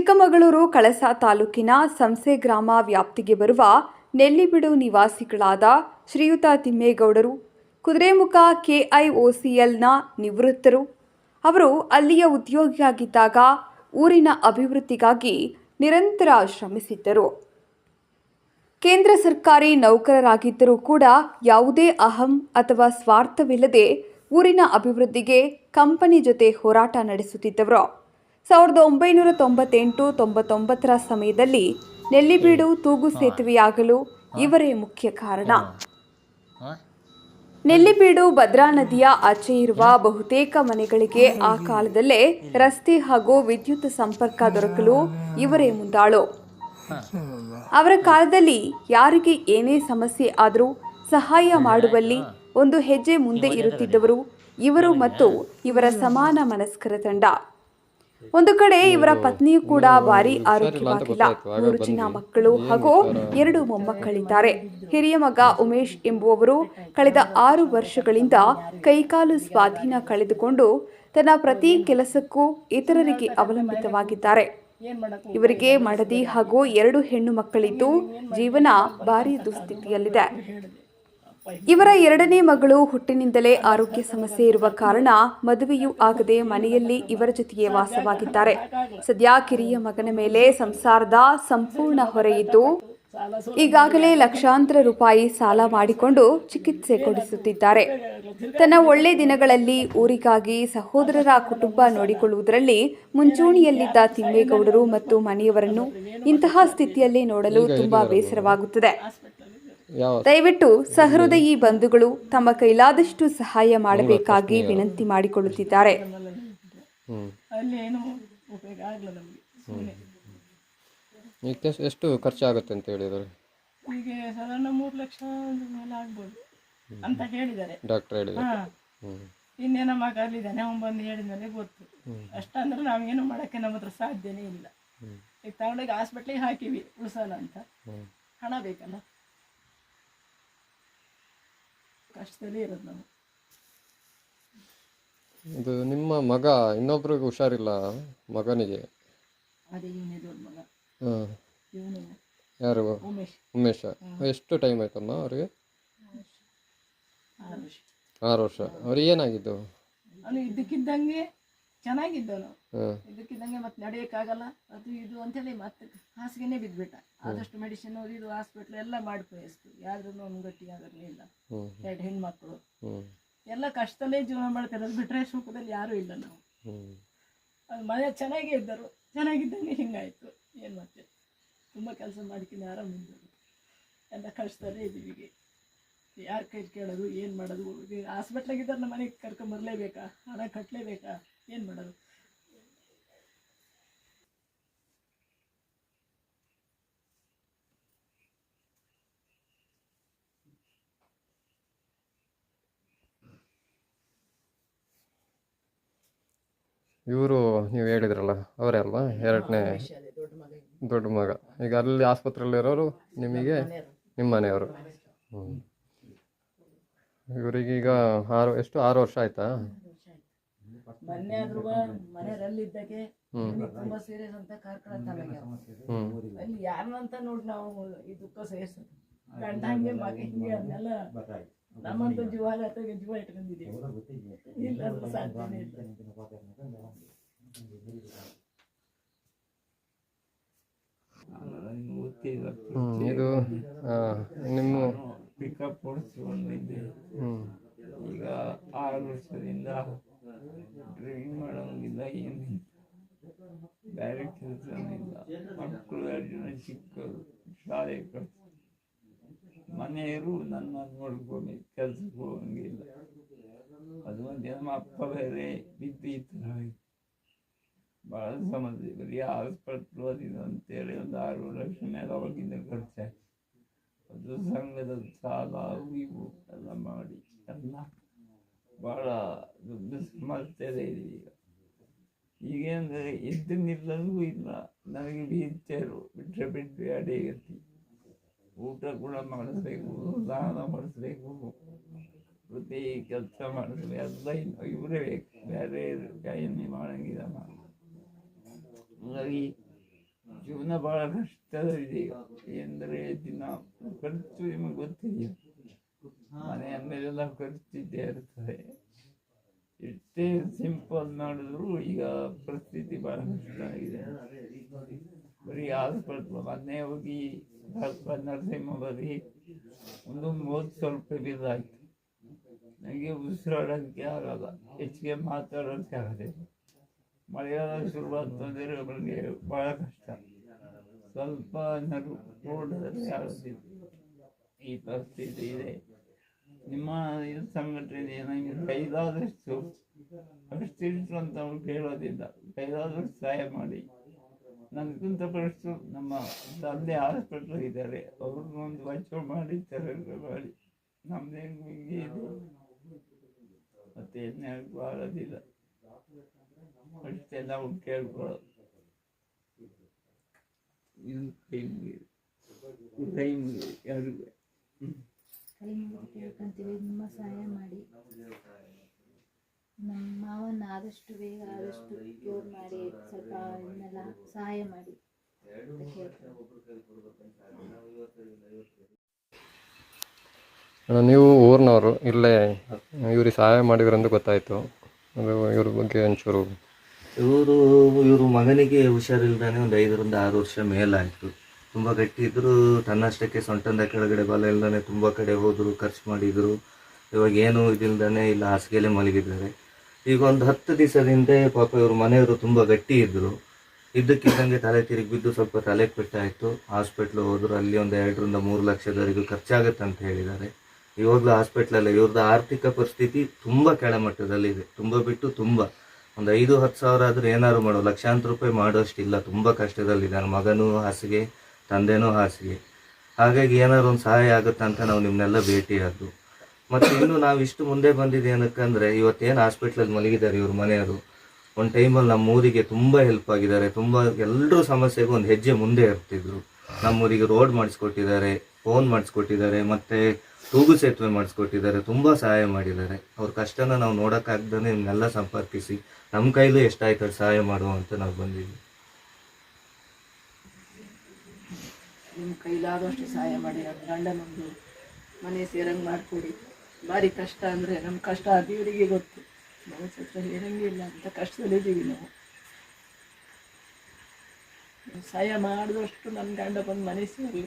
ಚಿಕ್ಕಮಗಳೂರು, ಕಳಸ ತಾಲೂಕಿನ ಸಂಸೆ ಗ್ರಾಮ ವ್ಯಾಪ್ತಿಗೆ ಬರುವ ನೆಲ್ಲಿಬಿಡು ನಿವಾಸಿಗಳಾದ ಶ್ರೀಯುತ ತಿಮ್ಮೇಗೌಡರು, ಕುದುರೆಮುಖ ಕೆಐಒಸಿಎಲ್ನ ನಿವೃತ್ತರು. ಅವರು ಅಲ್ಲಿಯ ಉದ್ಯೋಗಿಯಾಗಿದ್ದಾಗ ಊರಿನ ಅಭಿವೃದ್ಧಿಗಾಗಿ ನಿರಂತರ ಶ್ರಮಿಸಿದ್ದರು. ಕೇಂದ್ರ ಸರ್ಕಾರಿ ನೌಕರರಾಗಿದ್ದರೂ ಕೂಡ ಯಾವುದೇ ಅಹಂ ಅಥವಾ ಸ್ವಾರ್ಥವಿಲ್ಲದೆ ಊರಿನ ಅಭಿವೃದ್ಧಿಗೆ ಕಂಪನಿ ಜೊತೆ ಹೋರಾಟ ನಡೆಸುತ್ತಿದ್ದವರು. ಸಾವಿರದ ಒಂಬೈನೂರ ತೊಂಬತ್ತೆಂಟು ತೊಂಬತ್ತೊಂಬತ್ತರ ಸಮಯದಲ್ಲಿ ನೆಲ್ಲಿಬೀಡು ತೂಗು ಸೇತುವೆಯಾಗಲು ಇವರೇ ಮುಖ್ಯ ಕಾರಣ. ನೆಲ್ಲಿಬೀಡು ಭದ್ರಾ ನದಿಯ ಆಚೆ ಇರುವ ಬಹುತೇಕ ಮನೆಗಳಿಗೆ ಆ ಕಾಲದಲ್ಲೇ ರಸ್ತೆ ಹಾಗೂ ವಿದ್ಯುತ್ ಸಂಪರ್ಕ ದೊರಕಲು ಇವರೇ ಮುಂದಾಳು. ಅವರ ಕಾಲದಲ್ಲಿ ಯಾರಿಗೆ ಏನೇ ಸಮಸ್ಯೆ ಆದರೂ ಸಹಾಯ ಮಾಡುವಲ್ಲಿ ಒಂದು ಹೆಜ್ಜೆ ಮುಂದೆ ಇರುತ್ತಿದ್ದವರು ಇವರು ಮತ್ತು ಇವರ ಸಮಾನ ಮನಸ್ಕರ ತಂಡ. ಒಂದು ಕಡೆ ಇವರ ಪತ್ನಿಯು ಕೂಡ ಭಾರಿ ಆರೋಗ್ಯವಾಗಿಲ್ಲ. ಮೂರು ಜನ ಮಕ್ಕಳು ಹಾಗೂ ಎರಡು ಮೊಮ್ಮಕ್ಕಳಿದ್ದಾರೆ. ಹಿರಿಯ ಮಗ ಉಮೇಶ್ ಎಂಬುವವರು ಕಳೆದ ಆರು ವರ್ಷಗಳಿಂದ ಕೈಕಾಲು ಸ್ವಾಧೀನ ಕಳೆದುಕೊಂಡು ತನ್ನ ಪ್ರತಿ ಕೆಲಸಕ್ಕೂ ಇತರರಿಗೆ ಅವಲಂಬಿತವಾಗಿದ್ದಾರೆ. ಇವರಿಗೆ ಮಡದಿ ಹಾಗೂ ಎರಡು ಹೆಣ್ಣು ಮಕ್ಕಳಿದ್ದು ಜೀವನ ಭಾರಿ ದುಸ್ಥಿತಿಯಲ್ಲಿದೆ. ಇವರ ಎರಡನೇ ಮಗಳು ಹುಟ್ಟಿನಿಂದಲೇ ಆರೋಗ್ಯ ಸಮಸ್ಯೆ ಇರುವ ಕಾರಣ ಮದುವೆಯೂ ಆಗದೆ ಮನೆಯಲ್ಲಿ ಇವರ ಜೊತೆಗೆ ವಾಸವಾಗಿದ್ದಾರೆ. ಸದ್ಯ ಕಿರಿಯ ಮಗನ ಮೇಲೆ ಸಂಸಾರದ ಸಂಪೂರ್ಣ ಹೊರೆಯಿದ್ದು ಈಗಾಗಲೇ ಲಕ್ಷಾಂತರ ರೂಪಾಯಿ ಸಾಲ ಮಾಡಿಕೊಂಡು ಚಿಕಿತ್ಸೆ ಕೊಡಿಸುತ್ತಿದ್ದಾರೆ. ತನ್ನ ಒಳ್ಳೆ ದಿನಗಳಲ್ಲಿ ಊರಿಗಾಗಿ ಸಹೋದರರ ಕುಟುಂಬ ನೋಡಿಕೊಳ್ಳುವುದರಲ್ಲಿ ಮುಂಚೂಣಿಯಲ್ಲಿದ್ದ ತಿಮ್ಮೇಗೌಡರು ಮತ್ತು ಮನೆಯವರನ್ನು ಇಂತಹ ಸ್ಥಿತಿಯಲ್ಲಿ ನೋಡಲು ತುಂಬಾ ಬೇಸರವಾಗುತ್ತದೆ. ದಯವಿಟ್ಟು ಸಹೃದಯಿ ಬಂಧುಗಳು ತಮ್ಮ ಕೈಲಾದಷ್ಟು ಸಹಾಯ ಮಾಡಬೇಕಾಗಿ ವಿನಂತಿ ಮಾಡಿಕೊಳ್ಳುತ್ತಿದ್ದಾರೆ. ಎಷ್ಟು- ಖರ್ಚಾಗುತ್ತೆ ಅಂತ ಹೇಳಿದ್ರು? ಈಗ ಸಾಧಾರಣ ಮೂರು ಲಕ್ಷ ಮೇಲೆ ಆಗ್ಬೋದು ಅಂತ ಹೇಳಿದ್ದಾರೆ. ಡಾಕ್ಟರ್ ಹೇಳಿದ್ದಾರೆ. ಇನ್ನೇನೋ ಮಗ ಅಲ್ಲಿದ್ದಾನೆ ಅವ್ನು ಬಂದು ಹೇಳಿದ್ಮೇಲೆ ಗೊತ್ತು. ಅಷ್ಟಂದ್ರೆ ನಾವೇನು ಮಾಡೋಕ್ಕೆ ನಮ್ಮ ಹತ್ರ ಸಾಧ್ಯನೇ ಇಲ್ಲ. ಈಗ ತಗೊಂಡೋಗಿ ಹಾಸ್ಪಿಟ್ಲಿಗೆ ಹಾಕಿವಿ ಉಳಿಸೋಣ ಅಂತ. ಹಣ ಬೇಕಲ್ಲ? ಕಷ್ಟದಲ್ಲಿ ಇರೋದು ನಾವು. ಇದು ನಿಮ್ಮ ಮಗ ಇನ್ನೊಬ್ರಿಗೆ ಹುಷಾರಿಲ್ಲ ಮಗನಿಗೆ? ಅದೇ ಇವನೇ ದೊಡ್ಡ ಮಗ. ಹಾಂ. ಇವನೇ. ಯಾರು? ಉಮೇಶ್. ಉಮೇಶ. ಎಷ್ಟು ಟೈಮ್ ಆಯ್ತಮ್ಮ ಅವ್ರಿಗೆ? ಆರು ವರ್ಷ. ಆರು ವರ್ಷ. ಅವ್ರಿಗೆ ಏನಾಗಿದ್ದು? ಅವನು ಇದ್ದಕ್ಕಿದ್ದಂಗೆ ಚೆನ್ನಾಗಿದ್ದವನು. ಇದಕ್ಕಿದ್ದಂಗೆ ಮತ್ತೆ ನಡೆಯೋಕ್ಕಾಗಲ್ಲ. ಅದು ಇದು ಅಂತೇಳಿ ಮತ್ತೆ ಹಾಸಿಗೆನೆ ಬಿದ್ಬಿಟ್ಟ. ಆದಷ್ಟು ಮೆಡಿಸಿನ್ ಇದು ಹಾಸ್ಪಿಟ್ಲ್ ಎಲ್ಲ ಮಾಡಿ ಕಳಿಸ್ತು ಯಾರು ಅವ್ನು ಗಟ್ಟಿ ಆಗಿರ್ಲಿಲ್ಲ ಎರಡು ಹೆಣ್ಮಕ್ಳು. ಎಲ್ಲ ಕಷ್ಟದಲ್ಲೇ ಜೀವನ ಮಾಡ್ತಾರೆ. ಅದು ಬಿಟ್ರೆ ಸುಖದಲ್ಲಿ ಯಾರು ಇಲ್ಲ ನಾವು. ಅದು ಮನೆ ಚೆನ್ನಾಗೇ ಇದ್ದರು. ಚೆನ್ನಾಗಿದ್ದಂಗೆ ಹಿಂಗಾಯ್ತು. ಏನು ಮತ್ತೆ. ತುಂಬ ಕೆಲಸ ಮಾಡ್ಕೊಂಡು ಆರಾಮಿದ್ದರು. ಎಲ್ಲ ಕಷ್ಟದಲ್ಲೇ ಇದ್ದೀವಿ ಯಾರ ಕೈ ಕೇಳೋದು ಏನು ಮಾಡೋದು? ಹಾಸ್ಪಿಟ್ಲಾಗಿದ್ದಾರೆ ನಮ್ಮ ಮನೆಗೆ ಕರ್ಕೊಂಬರ್ಲೇಬೇಕಾ ಹಣ ಕಟ್ಟಲೇಬೇಕಾ ಏನು ಮಾಡೋದು? ಇವರು ನೀವು ಹೇಳಿದ್ರಲ್ಲ ಅವರೇ ಅಲ್ವಾ? ಎರಡನೇ ದೊಡ್ಡ ಮಗ ದೊಡ್ಡ ಮಗ. ಈಗ ಅಲ್ಲಿ ಆಸ್ಪತ್ರೆಯಲ್ಲಿರೋರು ನಿಮಗೆ ನಿಮ್ಮ ಮನೆಯವರು. ಹ್ಞೂ ಇವರಿಗೀಗ ಆರು ಎಷ್ಟು? ಆರು ವರ್ಷ ಆಯ್ತಾ? ಮೊನ್ನೆ ಆದ್ರೂ ಮನೆಯಲ್ಲಿದ್ದಾಗೆ ತುಂಬಾ ಸೀರಿಯಸ್ ಅಂತ ಕಾರ್ಕಳ ಅಲ್ಲಿ ಯಾರನ್ನಂತ ನೋಡಿ ನಾವು ಈ ದುಃಖ ಸಹಿಸೋದು ಗಂಡ ಹಂಗೆ ಮಗ ಹಿಂಗೆ ಅದನ್ನೆಲ್ಲ ನಮ್ಮಂತ ಜೀವ ಅಥವಾ ಜೀವ ಇಟ್ಕೊಂಡಿದ್ದೀವಿ. ಇಲ್ಲ ಅಂದ್ರೆ ಸಾಧ್ಯನೇ ಇಲ್ಲ. ಹ್ಞೂ ಇದು ಆ, ನಿಮ್ಮ ಪಿಕಪ್ ಓಡಿಸ್ಕೊಂಡಿದ್ದೆ ಈಗ ಆರು ವರ್ಷದಿಂದ ಡ್ರೈವಿಂಗ್ ಮಾಡೋಂಗಿಲ್ಲ ಏನಿಲ್ಲ. ಬೇರೆ ಕೆಲಸನಿಲ್ಲ ಮಕ್ಕಳು ಜನ ಚಿಕ್ಕರು ಶಾಲೆ ಕಳಿಸ್ ಮನೆಯವರು ನನ್ನ ನೋಡ್ಕೊಂಡು ಕೆಲ್ಸಕ್ಕೆ ಹೋಗಂಗಿಲ್ಲ. ಅದು ಒಂದು ನಮ್ಮ ಅಪ್ಪ ಬೇರೆ ಬಿದ್ದು ಈ ಥರ ಆಯ್ತು. ಭಾಳ ಸಮಸ್ಯೆ ಬರೀ ಆಸ್ಪತ್ರೆ ಓದಿದ್ದು ಅಂತೇಳಿ ಒಂದು ಆರು ಲಕ್ಷ ಮೇಲೆ ಅವಾಗಿಂದ ಖರ್ಚಾಯ್ತು. ಅದು ಸಂಘದ ಸಾಲ ಇವು ಎಲ್ಲ ಮಾಡಿ. ಎಲ್ಲ. ಭಾಳ ದೊಡ್ಡ ಸಮಸ್ಯೆ ಇದೆ ಈಗ. ಈಗೇಂದರೆ ಎದ್ದು ನಿಲ್ಲಲು ಇಲ್ಲ. ನನಗೆ ವೀಲ್ಚೇರು ಬಿಟ್ಟರೆ ಬಿಟ್ಟರೆ ಅಡಿಗತಿ ಊಟ ಕೂಡ ಮಾಡಿಸ್ಬೇಕು, ದಾನ ಮಾಡಿಸ್ಬೇಕು. ಪ್ರತಿ ಕೆಲಸ ಮಾಡಿಸ್ಬೇಕು. ಎಲ್ಲ ಇನ್ನು ಇವರೇ ಬೇಕು. ಬೇರೆ ಕೈಯಲ್ಲಿ ಮಾಡಂಗಿಲ್ಲ ಹಾಗಾಗಿ ಜೀವನ ಬಹಳ ಕಷ್ಟದಲ್ಲಿದೆ ಎಂದರೆ ದಿನ ಖರ್ಚು ನಿಮಗೆ ಗೊತ್ತಿದೆಯಾ? ಮನೆಯ ಮೇಲೆಲ್ಲ ಖರ್ಚಿದ್ದೇ ಇರ್ತದೆ. ಎಷ್ಟೇ ಸಿಂಪಲ್ ಮಾಡಿದ್ರು ಈಗ ಪರಿಸ್ಥಿತಿ ಬಹಳ ಕಷ್ಟ ಆಗಿದೆ ಬರೀ ಆಸ್ಪತ್ರೆ ಮೊನ್ನೆ ಹೋಗಿ ಡಾಕ್ಟರ್ ನರಸಿಂಹ ಬರೀ ಒಂದು ಮೂವತ್ತು ಸ್ವಲ್ಪ ರೂಪಾಯಿ ನನಗೆ ಉಸಿರಾಡೋಕ್ಕೆ ಆಗಲ್ಲ, ಹೆಚ್ಚಿಗೆ ಮಾತಾಡೋಕ್ಕೆ ಆಗದೆ. ಮಳೆಗಾಲ ಶುರುವಾಗ್ತಂದರೆ ಅವರಿಗೆ ಭಾಳ ಕಷ್ಟ. ಸ್ವಲ್ಪ ಜನರು ರೋಡಲ್ಲಿ ಈ ಪರಿಸ್ಥಿತಿ ಇದೆ. ನಿಮ್ಮ ಇದು ಸಂಘಟನೆ ನನಗೆ ಕೈಲಾದಷ್ಟು ಪರಿಸ್ಥಿತಿ ಅಂತ ಅವ್ರು ಕೇಳೋದಿಲ್ಲ ಕೈಲಾದಷ್ಟು ಸಹಾಯ ಮಾಡಿ. ನನಗಿಂತ ಫಸ್ಟು ನಮ್ಮ ತಂದೆ ಹಾಸ್ಪಿಟ್ಲ್ ಇದ್ದಾರೆ. ಅವ್ರಿಗೊಂದು ಬಚಾವ್ ಮಾಡಿ, ತೆರವು ಮಾಡಿ. ನಮ್ಮದೇನು ಹಿಂಗೆ ಇದೆ. ಮತ್ತೆ ಎಣ್ಣೆ ಬಾಳೋದಿಲ್ಲ ಅಷ್ಟೇ ನಾವು ಕೇಳ್ಕೊಳ್ಳೋದು. ಇದು ಕೈ ಮುಗಿದು ಕೈ ಮುಗಿದು ಯಾರಿಗೂ ಕೈ ಮುಗಿದು ಕೇಳ್ಕೊಂತೀವಿ ನಿಮ್ಮ ಸಹಾಯ ಮಾಡಿ. ನಮ್ಮ ಮಾವನ್ನ ಆದಷ್ಟು ಬೇಗ ಆದಷ್ಟು ಕ್ಯೂರ್ ಮಾಡಿ, ಸ್ವಲ್ಪ ಇದನ್ನೆಲ್ಲ ಸಹಾಯ ಮಾಡಿ. ನೀವು ಊರಿನವರು, ಇಲ್ಲೇ ಇವ್ರಿಗೆ ಸಹಾಯ ಮಾಡಿದ್ರಂತ ಗೊತ್ತಾಯಿತು. ಅದು ಇವ್ರ ಬಗ್ಗೆ ಒಂಚೂರು ಇವರು ಇವರು ಮಗನಿಗೆ ಹುಷಾರಿಲ್ದಾನೆ ಒಂದು ಐದರಿಂದ ಆರು ವರ್ಷ ಮೇಲಾಯಿತು. ತುಂಬ ಗಟ್ಟಿ ಇದ್ರು, ತನ್ನಷ್ಟಕ್ಕೆ ಸೊಂಟದ ಕೆಳಗಡೆ ಬಲ ಇಲ್ದಾನೆ ತುಂಬ ಕಡೆ ಹೋದರು, ಖರ್ಚು ಮಾಡಿದರು. ಇವಾಗ ಏನು ಇದಿಲ್ದಾನೆ ಇಲ್ಲ ಹಾಸಿಗೆಲೆ ಮಲಗಿದ್ದಾರೆ. ಈಗ ಒಂದು ಹತ್ತು ದಿವಸದಿಂದ ಪಾಪ ಇವರು ಮನೆಯವರು ತುಂಬ ಗಟ್ಟಿ ಇದ್ದರು ಇದ್ದಕ್ಕಿದ್ದಂಗೆ ತಲೆ ತಿರುಗಿ ಬಿದ್ದು ಸ್ವಲ್ಪ ತಲೆ ಪೆಟ್ಟಾಯಿತು ಹಾಸ್ಪಿಟ್ಲ್ ಹೋದರು, ಅಲ್ಲಿ ಒಂದು ಎರಡರಿಂದ ಮೂರು ಲಕ್ಷದವರೆಗೂ ಖರ್ಚಾಗುತ್ತೆ ಅಂತ ಹೇಳಿದ್ದಾರೆ. ಇವಾಗಲೂ ಹಾಸ್ಪಿಟ್ಲಲ್ಲಿ ಇವ್ರದ್ದು ಆರ್ಥಿಕ ಪರಿಸ್ಥಿತಿ ತುಂಬ ಕೆಳಮಟ್ಟದಲ್ಲಿದೆ. ತುಂಬ ಬಿಟ್ಟು ತುಂಬ. ಒಂದು ಐದು, ಹತ್ತು ಸಾವಿರ ಆದರೂ ಏನಾದ್ರು ಮಾಡೋ. ಲಕ್ಷಾಂತರ ರೂಪಾಯಿ ಮಾಡೋಷ್ಟಿಲ್ಲ ತುಂಬ ನನ್ನ ಮಗನೂ ಹಾಸಿಗೆ, ತಂದೆನೂ ಹಾಸಿಗೆ. ಹಾಗಾಗಿ ಏನಾದ್ರು ಒಂದು ಸಹಾಯ ಆಗುತ್ತೆ ಅಂತ ನಾವು ನಿಮ್ಮನ್ನೆಲ್ಲ ಭೇಟಿಯಾದ್ದು ಮತ್ತು ಇನ್ನು ನಾವು ಇಷ್ಟು ಮುಂದೆ ಬಂದಿದ್ದು ಏನಕ್ಕಂದರೆ ಇವತ್ತೇನು ಹಾಸ್ಪಿಟ್ಲಲ್ಲಿ ಮಲಗಿದ್ದಾರೆ ಇವ್ರ ಮನೆಯವರು. ಒಂದು ಟೈಮಲ್ಲಿ ನಮ್ಮ ಊರಿಗೆ ತುಂಬ ಹೆಲ್ಪ್ ಆಗಿದ್ದಾರೆ. ತುಂಬ ಎಲ್ಲರೂ ಸಮಸ್ಯೆಗೂ ಒಂದು ಹೆಜ್ಜೆ ಮುಂದೆ ಇರ್ತಿದ್ರು ನಮ್ಮೂರಿಗೆ ರೋಡ್ ಮಾಡಿಸ್ಕೊಟ್ಟಿದ್ದಾರೆ ಫೋನ್ ಮಾಡಿಸ್ಕೊಟ್ಟಿದ್ದಾರೆ. ಮತ್ತು ತೂಗು ಸೇತುವೆ ಮಾಡಿಸ್ಕೊಟ್ಟಿದ್ದಾರೆ, ತುಂಬ ಸಹಾಯ ಮಾಡಿದ್ದಾರೆ. ಅವ್ರ ಕಷ್ಟನ ನಾವು ನೋಡೋಕ್ಕಾಗ್ದೇ ನಿಮ್ಮನ್ನೆಲ್ಲ ಸಂಪರ್ಕಿಸಿ ನಮ್ಮ ಕೈಲೂ ಎಷ್ಟಾಯ್ತು ಸಹಾಯ ಮಾಡುವ ಅಂತ ನಾವು ಬಂದಿದ್ವಿ. ನಿಮ್ಮ ಕೈಲಾದಷ್ಟು ಸಹಾಯ ಮಾಡಿ ನಮ್ಮ ಗಂಡನೊಂದು ಮನೆ ಸೇರಂಗೆ ಮಾಡಿಕೊಡಿ. ಭಾರಿ ಕಷ್ಟ ಅಂದರೆ ನಮ್ಮ ಕಷ್ಟ ಆ ಗೊತ್ತು. ನಾವು ಸತ್ರ ಹೇಳಂಗೆ ಇಲ್ಲ, ಅಂತ ಕಷ್ಟದಲ್ಲಿದ್ದೀವಿ ನಾವು. ಸಹಾಯ ಮಾಡಿದಷ್ಟು ನನ್ನ ಗಂಡ ಬಂದು ಮನೆ ಸೇರಲಿ